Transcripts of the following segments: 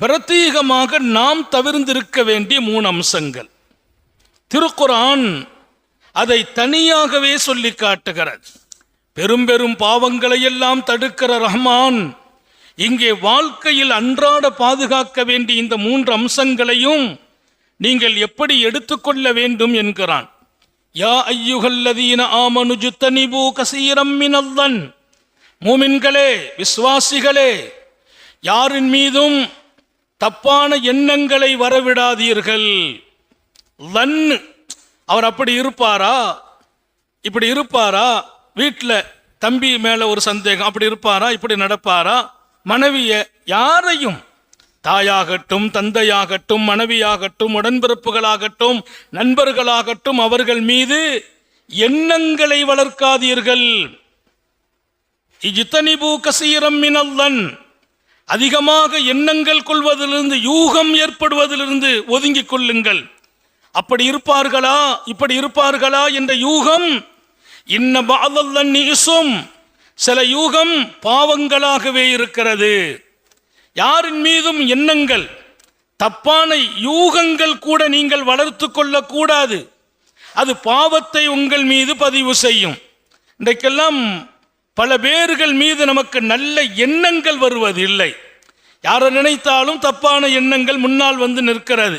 பிரத்யேகமாக நாம் தவிர்ந்திருக்க வேண்டிய மூணு அம்சங்கள். திருக்குரான் அதை தனியாகவே சொல்லி காட்டுகிறது. பெரும் பெரும் பாவங்களை எல்லாம் தடுக்கிற ரஹ்மான் இங்கே வாழ்க்கையில் அன்றாட பாதுகாக்க வேண்டிய இந்த மூன்று அம்சங்களையும் நீங்கள் எப்படி எடுத்துக்கொள்ள வேண்டும் என்கிறான். யா ஐயுகல்லதீன ஆமனுஜு தனிபு கசீரம் மினல்லன் மூமின்களே விசுவாசிகளே யாரின் மீதும் தப்பான எண்ணங்களை வரவிடாதீர்கள். லன் அவர் அப்படி இருப்பாரா? இப்படி இருப்பாரா? வீட்டில் தம்பி மேலே ஒரு சந்தேகம் அப்படி இருப்பாரா? இப்படி நடப்பாரா? மனைவிய யாரையும் தாயாகட்டும் தந்தையாகட்டும் மனைவியாகட்டும் உடன்பிறப்புகளாகட்டும் நண்பர்களாகட்டும் அவர்கள் மீது எண்ணங்களை வளர்க்காதீர்கள். இஜித்தனிபு கசீரம் மினல்லன் அதிகமாக எண்ணங்கள் கொள்வதிலிருந்து யூகம் ஏற்படுவதிலிருந்து ஒதுங்கிக் கொள்ளுங்கள். அப்படி இருப்பார்களா? இப்படி இருப்பார்களா என்ற யூகம்? இன்ன பாதல்லன் நீசும் சில யூகம் பாவங்களாகவே இருக்கிறது. யாரின் மீதும் எண்ணங்கள்? தப்பான யூகங்கள் கூட நீங்கள் வளர்த்து கொள்ளக்கூடாது. அது பாவத்தை உங்கள் மீது பதிவு செய்யும். இன்றைக்கெல்லாம் பல பேர்கள் மீது நமக்கு நல்ல எண்ணங்கள் வருவதில்லை. யாரை நினைத்தாலும் தப்பான எண்ணங்கள் முன்னால் வந்து நிற்கிறது.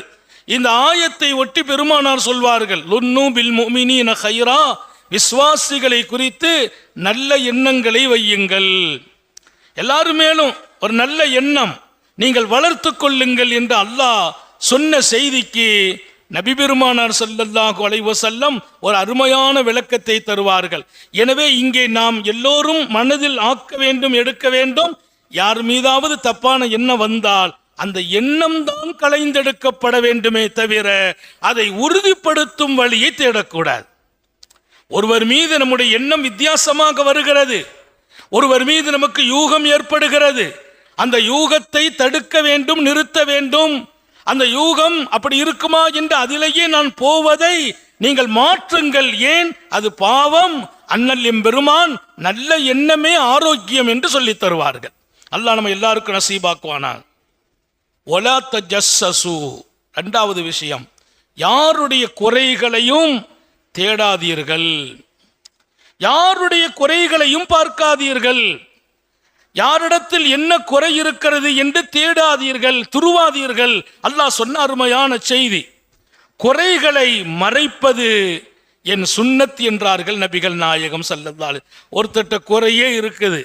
இந்த ஆயத்தை ஒட்டி பெருமானார் சொல்வார்கள் லுன்னு பில் முமினீன ஹைரா விஸ்வாசிகளை குறித்து நல்ல எண்ணங்களை வையுங்கள். எல்லாரும் மேலும் ஒரு நல்ல எண்ணம் நீங்கள் வளர்த்து கொள்ளுங்கள் என்று அல்லாஹ் சொன்ன செய்திக்கு நபி பெருமானார் ஸல்லல்லாஹு அலைஹி ஒரு அருமையான விளக்கத்தை தருவார்கள். எனவே இங்கே நாம் எல்லோரும் மனதில் ஆக்க வேண்டும் எடுக்க வேண்டும். யார் மீதாவது தப்பான எண்ணம் வந்தால் அந்த எண்ணம் தான் களைந்தெடுக்கப்பட வேண்டுமே தவிர அதை உறுதிப்படுத்தும் வழியை தேடக்கூடாது. ஒருவர் மீது நம்முடைய எண்ணம் வித்தியாசமாக வருகிறது. ஒருவர் மீது நமக்கு யூகம் ஏற்படுகிறது. அந்த யூகத்தை தடுக்க வேண்டும் நிறுத்த வேண்டும். அந்த யூகம் அப்படி இருக்குமா என்று அதிலேயே நான் போவதை நீங்கள் மாற்றுங்கள் ஏன்? அது பாவம். அண்ணல் எம்பெருமான் நல்ல எண்ணமே ஆரோக்கியம் என்று சொல்லி தருவார்கள். அல்லாஹ் நம்ம எல்லாருக்கும் நசீபாக்குவானா ஒலாத்த ஜஸ்ஸசு ரெண்டாவது விஷயம் யாருடைய குறைகளையும் தேடாதீர்கள். யாருடைய குறைகளையும் பார்க்காதீர்கள். யாரிடத்தில் என்ன குறை இருக்கிறது என்று தேடாதீர்கள் துருவாதீர்கள். அல்லாஹ் சொன்ன அருமையான செய்தி. குறைகளை மறைப்பது என் சுன்னத் என்றார்கள் நபிகள் நாயகம் சல்லல்லாஹு ஒருத்தட்ட குறையே இருக்குது.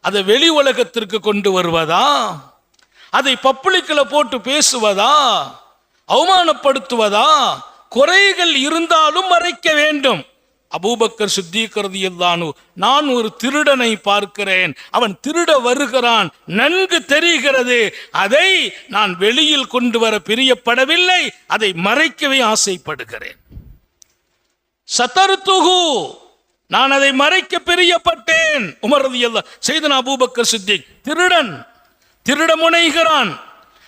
அதை வெளி உலகத்திற்கு கொண்டு வருவதா? அதை பப்ளிக்கில் போட்டு பேசுவதா? அவமானப்படுத்துவதா? குறைகள் இருந்தாலும் மறைக்க வேண்டும். அபூபக்கர் சித்திக்கிறது எல்லானு நான் ஒரு திருடனை பார்க்கிறேன். அவன் திருட வருகிறான். நன்கு தெரிகிறது. அதை நான் வெளியில் கொண்டு வர பிரியப்படவில்லை. அதை மறைக்கவே ஆசைப்படுகிறேன். சத்தருத்துகு நான் அதை மறைக்க பிரியப்பட்டேன். உமரது எல்லாம் செய்தன் அபூபக்கர் சித்திக் திருடன் திருட முனைகிறான்.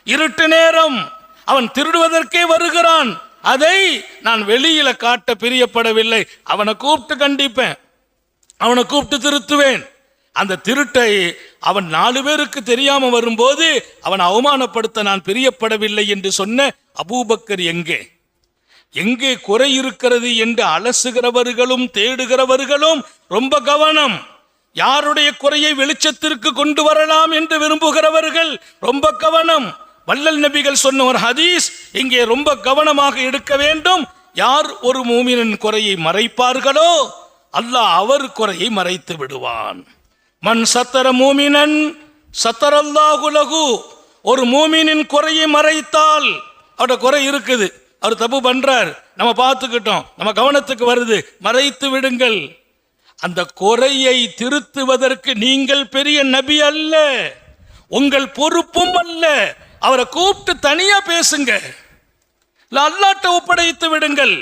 இருட்டு நேரம் அவன் திருடுவதற்கே வருகிறான். அதை நான் வெளியில காட்ட பிரியப்படவில்லை. அவனை கூப்பிட்டு கண்டிப்பேன். அவனை கூப்பிட்டு திருத்துவேன். அந்த திருட்டை அவன் நாலு பேருக்கு தெரியாம வரும்போது அவன் அவமானப்படுத்த நான் பிரியப்படவில்லை என்று சொன்ன அபூபக்கர் எங்கே? எங்கே குறை இருக்கிறது என்று அலசுகிறவர்களும் தேடுகிறவர்களும் ரொம்ப கவனம். யாருடைய குறையை வெளிச்சத்திற்கு கொண்டு வரலாம் என்று விரும்புகிறவர்கள் ரொம்ப கவனம். வள்ளல் நபிகள் சொன்ன ஒரு ஹதீஸ் இங்கே ரொம்ப கவனமாக எடுக்க வேண்டும். யார் ஒரு மூமினின் குறையை மறைப்பார்களோ அல்லாஹ் அவர் குறையை மறைத்து விடுவான். மண் சத்தர மூமினன் சத்தரல்லாகுலகு ஒரு மூமினின் குறையை மறைத்தால் அவட குறை இருக்குது. அவர் தப்பு பண்றார். நம்ம பார்த்துக்கிட்டோம். நம்ம கவனத்துக்கு வருது. மறைத்து விடுங்கள். அந்த குறையை திருத்துவதற்கு நீங்கள் பெரிய நபி அல்ல. உங்கள் பொறுப்பும் அல்ல. அவரை கூப்பிட்டு தனியாக பேசுங்க. இல்லை அல்லாட்ட ஒப்படைத்து விடுங்கள்.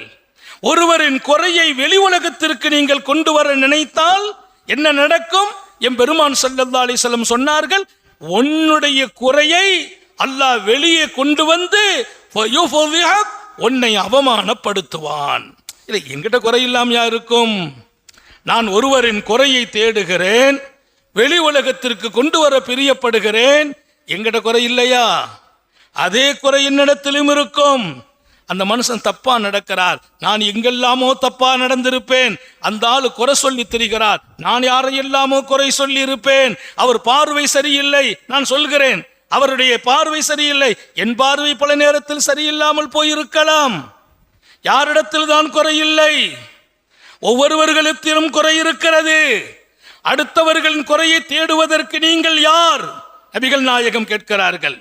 ஒருவரின் குறையை வெளி உலகத்திற்கு நீங்கள் கொண்டு வர நினைத்தால் என்ன நடக்கும்? என் பெருமான் சல்லல்லா அலிசல்லம் சொன்னார்கள் உன்னுடைய குறையை அல்லாஹ் வெளியே கொண்டு வந்து உன்னை அவமானப்படுத்துவான். இல்லை என்கிட்ட குறை இல்லாமையா யாருக்கும் நான் ஒருவரின் குறையை தேடுகிறேன் வெளி உலகத்திற்கு கொண்டு வர பிரியப்படுகிறேன் எங்கிட்ட குறை இல்லையா? அதே குறை என்னிடத்திலும் இருக்கும். அந்த மனுஷன் தப்பா நடக்கிறார். நான் எங்கெல்லாமோ தப்பா நடந்திருப்பேன். அந்த ஆள் குறை சொல்லி திரிகிறார். நான் யாரையெல்லாமோ குறை சொல்லி இருப்பேன் அவர் பார்வை சரியில்லை. நான் சொல்கிறேன். அவருடைய பார்வை சரியில்லை. என் பார்வை பல நேரத்தில் சரியில்லாமல் போயிருக்கலாம். யாரிடத்தில் தான் குறையில்லை ஒவ்வொருவர்களிடத்திலும் குறை இருக்கிறது. அடுத்தவர்களின் குறையை தேடுவதற்கு நீங்கள் யார்? நபிகள் நாயகம் கேட்கிறார்கள்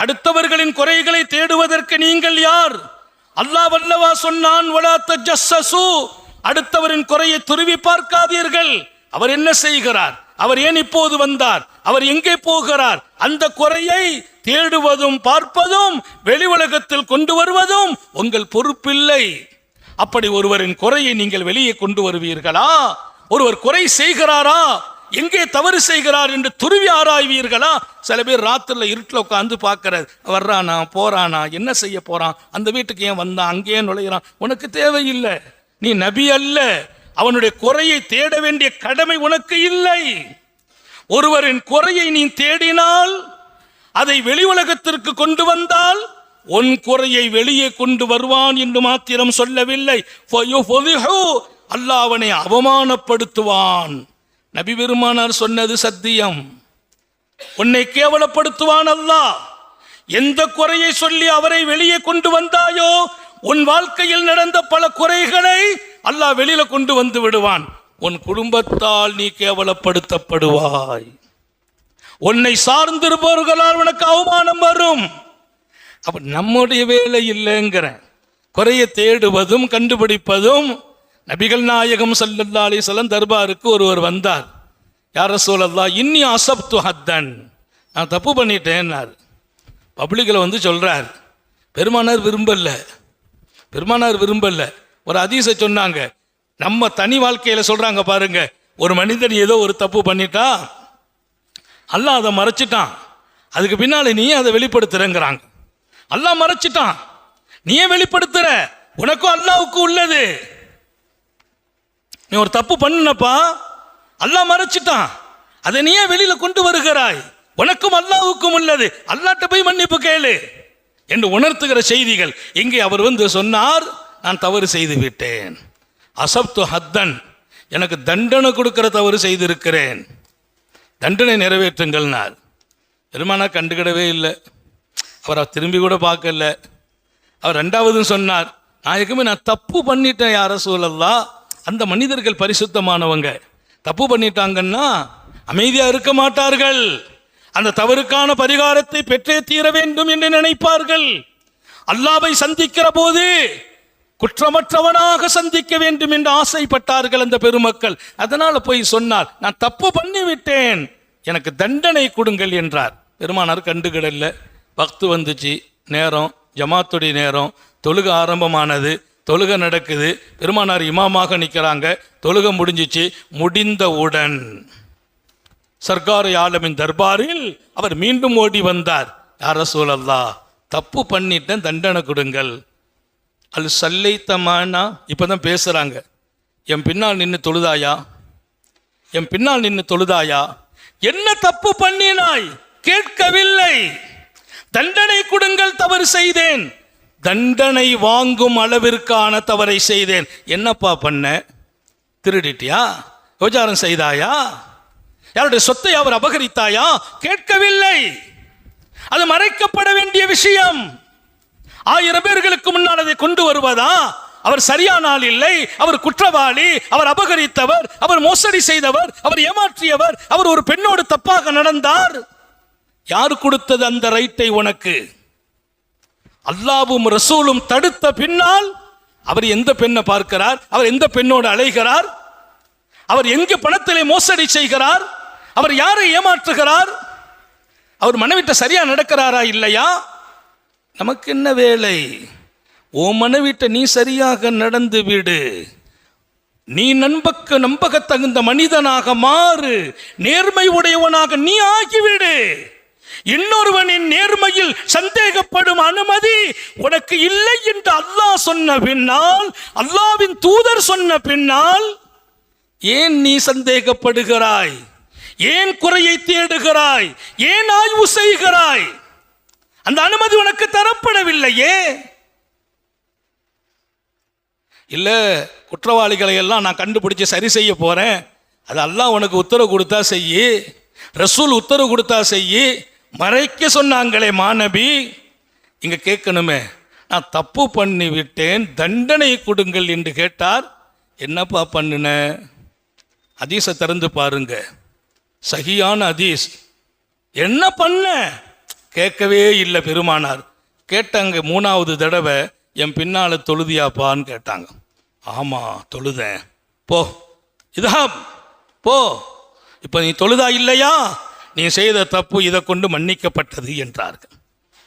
அடுத்தவர்களின் குறைகளை தேடுவதற்கு நீங்கள் யார்? அல்லாஹ் வல்லவா சொன்னான் அடுத்தவரின் குறையை துருவி பார்க்காதீர்கள். அவர் என்ன செய்கிறார்? அவர் ஏன் இப்போது வந்தார்? அவர் எங்கே போகிறார்? அந்த குறையை தேடுவதும் பார்ப்பதும் வெளி உலகத்தில் கொண்டு வருவதும் உங்கள் பொறுப்பில்லை. அப்படி ஒருவரின் குறையை நீங்கள் வெளியே கொண்டு வருவீர்களா? ஒருவர் குறை செய்கிறாரா? எங்கே தவறு செய்கிறார் என்று துருவி ஆராய்வீர்களா? சில பேர் ராத்திரில் இருட்டில் உட்காந்து பார்க்கறது வர்றானா போறானா என்ன செய்ய போறான்? அந்த வீட்டுக்கு ஏன் வந்தான்? அங்கேயே நுழையிறான். உனக்கு தேவையில்லை. நீ நபி அல்ல. அவனுடைய குறையை தேட வேண்டிய கடமை உனக்கு இல்லை. ஒருவரின் குறையை நீ தேடினால் அதை வெளி உலகத்திற்கு கொண்டு வந்தால் உன் குறையை வெளியே கொண்டு வருவான் என்று மாத்திரம் சொல்லவில்லை. ஃபயுஃபதிஹு, அல்லாஹ் அவனை அவமானப்படுத்துவான். நபி பெருமானார் சொன்னது சத்தியம். உன்னை கேவலப்படுத்துவான் அல்லாஹ். எந்த குறையை சொல்லி அவரை வெளியே கொண்டு வந்தாயோ உன் வாழ்க்கையில் நடந்த பல குறைகளை அல்லாஹ் வெளியில கொண்டு வந்து விடுவான். உன் குடும்பத்தால் நீ கேவலப்படுத்தப்படுவாய். உன்னை சார்ந்திருப்பவர்களால் உனக்கு அவமானம் வரும். அப்ப நம்முடைய வேலை இல்லைங்கிறேன். குறையை தேடுவதும் கண்டுபிடிப்பதும் நபிகள் நாயகம் சல்லல்லா அலிசல்லம் தர்பாருக்கு ஒருவர் வந்தார். யார சூழல்லா இன்னி அசப்து ஹத்தன். நான் தப்பு பண்ணிட்டேன்னார். பப்ளிக்கில் வந்து சொல்கிறார் பெருமானார் விரும்பலை. பெருமானார் விரும்பலை. ஒரு அதிசை சொன்னாங்க. நம்ம தனி வாழ்க்கையில் சொல்கிறாங்க பாருங்க. ஒரு மனிதன் ஏதோ ஒரு தப்பு பண்ணிட்டா அல்லாஹ் அதை மறைச்சிட்டான். அதுக்கு பின்னால் நீ அதை வெளிப்படுத்துறங்கிறாங்க. அல்லாஹ் மறைச்சிட்டான். நீயே வெளிப்படுத்துற. உனக்கும் அல்லாவுக்கும் உள்ளது. நீ ஒரு தப்பு பண்ணுனப்பா அல்லாஹ் மறைச்சிட்டான். அதை நீயே வெளியில் கொண்டு வருகிறாய். உனக்கும் அல்லாவுக்கும் உள்ளது. அல்லாட்ட போய் மன்னிப்பு கேளு என்று உணர்த்துகிற செய்திகள் இங்கே அவர் வந்து சொன்னார் நான் தவறு செய்து விட்டேன். அசப்து ஹத்தன். எனக்கு தண்டனை கொடுக்கிற தவறு செய்திருக்கிறேன். தண்டனை நிறைவேற்றுங்கள்னார் பெருமானா கண்டுக்கிடவே இல்லை. அவரை திரும்பி கூட பார்க்கல. அவர் ரெண்டாவதும் சொன்னார் நாயகமே நான் தப்பு பண்ணிட்டேன் யார சூழல்லாம் அந்த மனிதர்கள் பரிசுத்தமானவங்க. தப்பு பண்ணிட்டாங்கன்னா அமைதியா இருக்க மாட்டார்கள். அந்த தவறுக்கான பரிகாரத்தை பெற்றே தீர வேண்டும் என்று நினைப்பார்கள். அல்லாவை சந்திக்கிற போது குற்றமற்றவனாக சந்திக்க வேண்டும் என்று ஆசைப்பட்டார்கள் அந்த பெருமக்கள். அதனால போய் சொன்னார் நான் தப்பு பண்ணி விட்டேன் எனக்கு தண்டனை கொடுங்கள் என்றார். பெருமானார் கண்டுகிடல. பக்து வந்துச்சு. நேரம் ஜமாத்துடைய நேரம். தொழுக ஆரம்பமானது. தொழுக நடக்குது. பெருமானார் இமாமாக நிற்கிறாங்க தொழுக முடிஞ்சிச்சு. முடிந்தவுடன் சர்க்கார் ஆலமின் தர்பாரில் அவர் மீண்டும் ஓடி வந்தார். யார சூழல்லா தப்பு பண்ணிட்டேன் தண்டனை கொடுங்கள். அல் சல்லைத்தமானா இப்பதான் பேசுகிறாங்க என் பின்னால் நின்று தொழுதாயா? என் பின்னால் நின்று தொழுதாயா? என்ன தப்பு பண்ணினாய்? கேட்கவில்லை. தண்டனை கொடுங்கள் தவறு செய்தேன். தண்டனை வாங்கும் அளவிற்கான தவறை செய்தேன். என்னப்பா பண்ண? திருடிட்டியா? விபச்சாரம் செய்தாயா? யாருடைய சொத்தை அவர் அபகரித்தாயா? கேட்கவில்லை. அது மறைக்கப்பட வேண்டிய விஷயம். ஆயிரம் பேர்களுக்கு முன்னால் அதை கொண்டு வருவதா? அவர் சரியான ஆள் இல்லை. அவர் குற்றவாளி அவர் அபகரித்தவர் அவர் மோசடி செய்தவர் அவர் ஏமாற்றியவர் அவர் ஒரு பெண்ணோடு தப்பாக நடந்தார். யார் கொடுத்தது அந்த ரைட்டை உனக்கு? அல்லாவும் ரசூலும் தடுத்த பின்னால் அவர் எந்த பெண்ணை பார்க்கிறார்? அவர் எந்த பெண்ணோடு அலைகிறார்? அவர் எங்கு பணத்திலே மோசடி செய்கிறார்? அவர் யாரை ஏமாற்றுகிறார்? அவர் மனைவிட்ட சரியா நடக்கிறாரா இல்லையா? நமக்கு என்ன வேலை? ஓ மனைவிட்ட நீ சரியாக நடந்து விடு. நீ நண்பக்கு நம்பகத்தகுந்த மனிதனாக மாறு. நேர்மை உடையவனாக நீ ஆகிவிடு. இன்னொருவனின் நேர்மையில் சந்தேகப்படும் அனுமதி உனக்கு இல்லை என்று அல்லாஹ் சொன்ன பின்னால் அல்லாவின் தூதர் சொன்ன பின்னால் ஏன் நீ சந்தேகப்படுகிறாய்? ஏன் குறையை தேடுகிறாய்? ஏன் ஆய்வு செய்கிறாய்? அந்த அனுமதி உனக்கு தரப்படவில்லையே. இல்ல குற்றவாளிகளை எல்லாம் நான் கண்டுபிடிச்சு சரி செய்ய போறேன். அது அல்லாஹ் உனக்கு உத்தரவு கொடுத்தா செய்யி ரசூல் உத்தரவு கொடுத்தா செய்யி மறைக்க சொன்னாங்களே மாணவி. இங்கே கேட்கணுமே. நான் தப்பு பண்ணி விட்டேன் தண்டனை கொடுங்கள் என்று கேட்டார். என்னப்பா பண்ணின? அதீஸை திறந்து பாருங்க. சகியான அதீஸ் என்ன பண்ண? கேட்கவே இல்லை பெருமானார். கேட்டாங்க மூணாவது தடவை என் பின்னால் தொழுதியாப்பான்னு கேட்டாங்க. ஆமாம் தொழுதேன். போ. இதா போ. இப்போ நீ தொழுதா இல்லையா? நீ செய்த தப்பு இதை கொண்டு மன்னிக்கப்பட்டது என்றார்கள்.